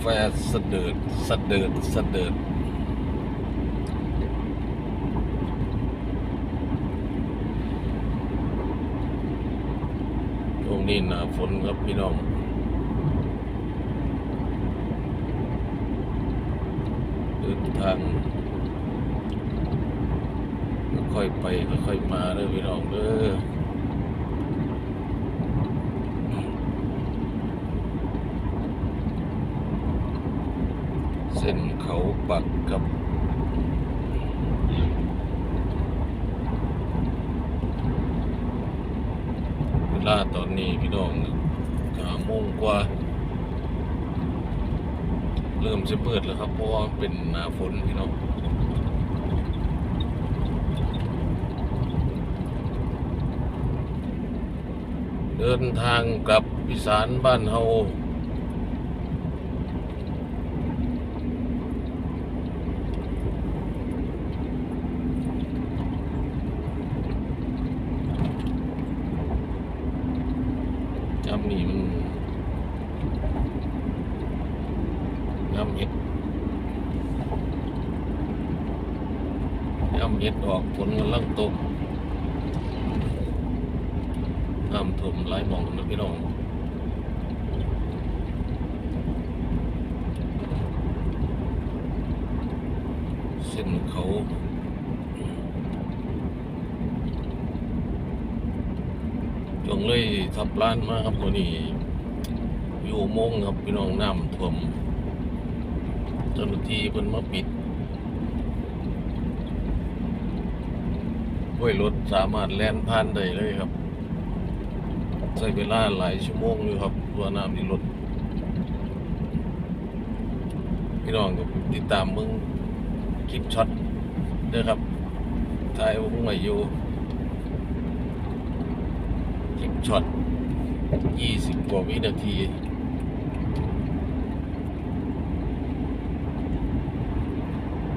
แฟเสดิร์ดเดิร์ดเดิร์ดตรงนี้หนาฝนครับพี่น้องเดินทางค่อยไปค่อยมาเด้อพี่น้องเด้อ เขาปักกับเวลาตอนนี้พี่น้องหาโมงกว่า เริ่มจะเปิดแล้วครับ เพราะว่าเป็นหน้าฝนพี่น้องเดินทางกลับอีสานบ้านเฮาจำนี่มัน น้ำเห็ดน้ำเห็ดออกฝนกำลังตกน้ำท่วมหลายมองนะพี่น้องเส้นเขาจงเลยทับล้านมาครับวันนี้อยู่โมงครับพี่น้องน้ำท่วม เจ้าหน้าที่เพิ่นมาปิดห้วยรถสามารถแล่นผ่านได้เลยครับ ใช้เวลาหลายชั่วโมงอยู่ครับตัวน้ำที่ลดพี่น้องก็ติดตามมึงคลิปช็อตเด้อครับถ่ายวงใหม่อยู่คลิปช็อตยี่สิบกว่าวินาที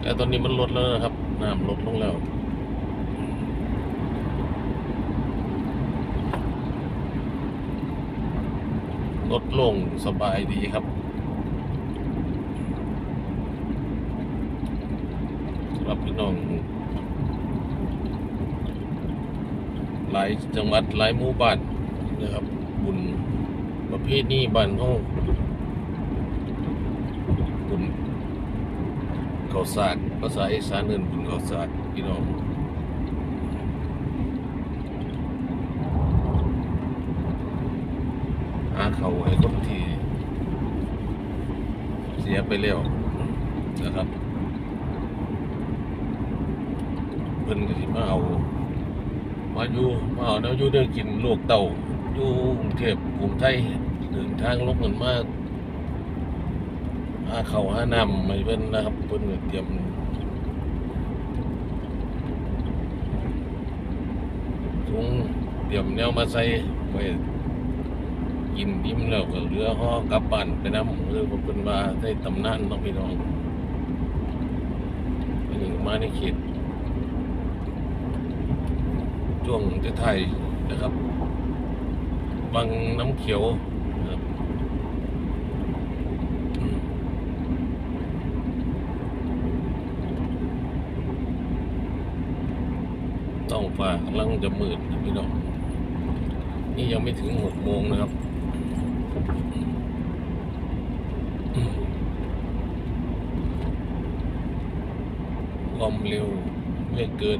แต่ตอนนี้มันลดแล้วนะครับน้ำลดลงแล้วลดลงสบายดีครับสำหรับพี่น้อง หลายจังหวัดหลายหมู่บ้านนะครับ บุญประเภทนี้บ้านเขาบุญ ขาวสากภาษาอีสานเอิ้นบุญเขาวสากพี่น้องหาเขาให้คนที่เสียไปแล้วนะครับเพิ่นก็สิมาเอา มาอยู่มาเอาแนวอยู่เด้อกินโลกเต่าอยู่กรุงเทพกรุงไทยเดินทางลงเงินมาหาเขาวหาน้ำให้เพิ่นนะครับเพิ่นเตรียมถุงเตรียมแนวมาใส่ไว้กินอิ่มแล้วก็เรือห่อกลับบ้านไปน้ำเรือบ่เป็นว่าได้ตำนานน้องพี่น้องอันนี้มาในเขตช่วงไทายนะครับ บางน้ำเขียวนะครับอืม ต้องฟ้ากำลังจะมืดนะพี่น้องนี่ยังไม่ถึงหกโมงนะครับความเร็วไม่เกิน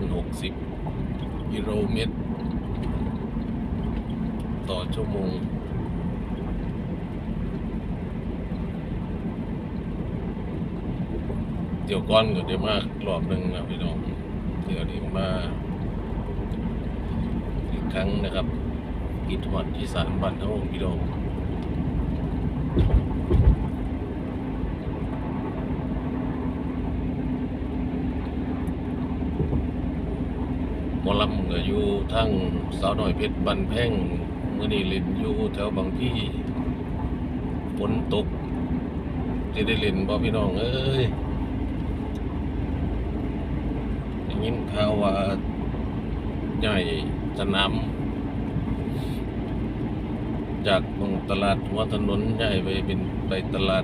60 กิโลเมตร ต่อชั่วโมงเดี๋ยวก้อนก็เดี๋ยวมารอบหนึ่งนะพี่น้องเดี๋ยวดีมาก ครั้งนะครับกิจวัตรที่สารบันเท่าพี่น้องหมอลำก็อยู่ทั้งสาวหน่อยเพชรบันแพ่งมื่อนี้เล่นอยู่แถวบางที่ฝนตกจะได้เล่นบ่พี่น้องเอ้ยได้ยินข่าวว่าใหญ่ สนาม จากตรงตลาดหัวถนนใหญ่ไปเป็นไปตลาด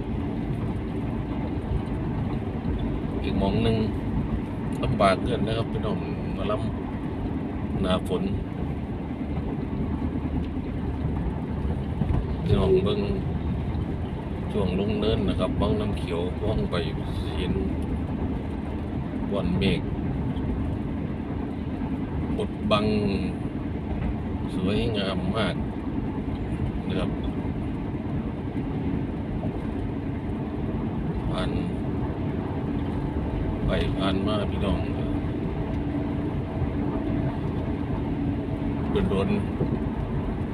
อีกมองหนึ่งลำบากเกินนะครับพี่น้องมาลำหนาฝนพี่น้องเบิ่งช่วงลงเนินนะครับบ้างน้ำเขียวว่องไปเห็นวันเมฆ บดบัง สวยงามมากนะครับผ่านไปผ่านมาพี่น้องเป็นโดน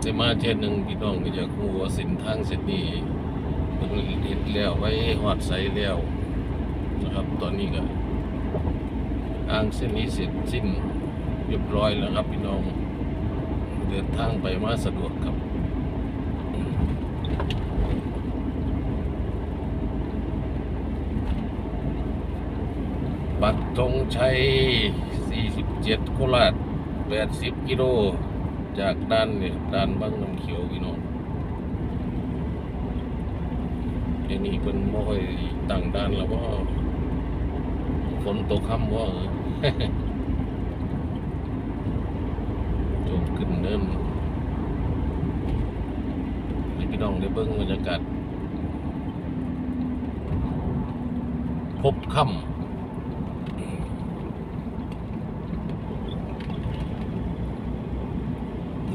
ได้มาเช่นหนึ่งพี่น้องก็อยากรู้ว่าส้นทางเส้นนี้เป็นเฮ็ดแล้วไว้หอดใสแล้วนะครับ ตอนนี้ก็อ้างเส้นนี้เสร็จสิ้น เรียบร้อยแล้วครับพี่น้อง เดินทางไปมาสะดวกครับบัตรธงชัย 47 โคราช 80 กิโล จากด้านเนี่ยด้านบางน้ำเขียวพี่น้องเดี๋ยวนี้เป็นบ่ค่อยตั้งด้านแล้วว่าฝนตกค่ำว่า จมขึ้นเนินให้พี่ น้องได้เบิ่งบรรยากาศพบค่ำ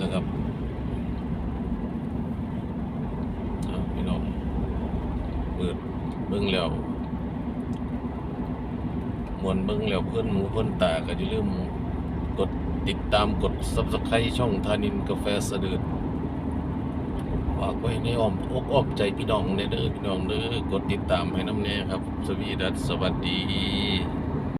นะครับเอาพี่น้อง เปิดเบิ่งแล้วมวนเบิ่งแล้วเพื่อนหมูเพื่อนตาก็จะลืมกดติดตามกด subscribe ช่องทานินกาแฟสะดืด ฝากไว้ในอ้อมอกอ้อมใจพี่น้องเด้อพี่น้องเด้อกดติดตามให้น้ำแน่ครับ สวีดัสสวัสดี